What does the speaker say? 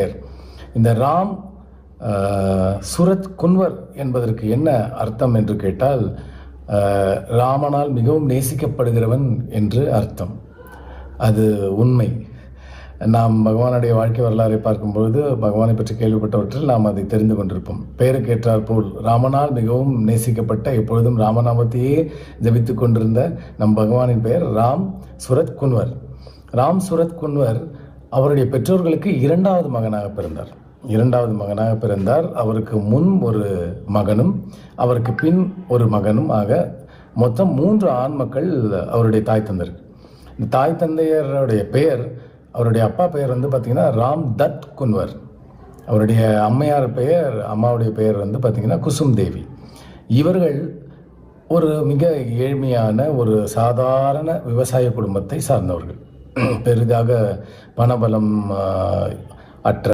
பெயர் இந்த ராம் சுரத் குன்வர் என்பதற்கு என்ன அர்த்தம் என்று கேட்டால் ராமனால் மிகவும் நேசிக்கப்படுகிறவன் என்று அர்த்தம். அது உண்மை. நாம் பகவானுடைய வாழ்க்கை வரலாறை பார்க்கும்பொழுது பகவானை பற்றி கேள்விப்பட்டவற்றில் நாம் அதை தெரிந்து கொண்டிருப்போம். பெயருக்கு ஏற்றாற்போல் ராமனால் மிகவும் நேசிக்கப்பட்ட எப்பொழுதும் ராமநாமத்தையே ஜபித்துக் கொண்டிருந்த நம் பகவானின் பெயர் ராம் சுரத் குன்வர். ராம் சுரத் குன்வர் அவருடைய பெற்றோர்களுக்கு இரண்டாவது மகனாக பிறந்தார். இரண்டாவது மகனாக பிறந்தார். அவருக்கு முன் ஒரு மகனும் அவருக்கு பின் ஒரு மகனும் ஆக மொத்தம் மூன்று ஆண் மக்கள் அவருடைய தாய் தந்தருக்கு இந்த தாய் தந்தையருடைய பெயர் அவருடைய அப்பா பெயர் வந்து பார்த்திங்கன்னா ராம் தத் குன்வர். அவருடைய அம்மையார் பெயர் அம்மாவுடைய பெயர் வந்து பார்த்திங்கன்னா குசும் தேவி. இவர்கள் ஒரு மிக ஏழ்மையான ஒரு சாதாரண விவசாய குடும்பத்தை சார்ந்தவர்கள். பெரிதாக பணபலம் அற்ற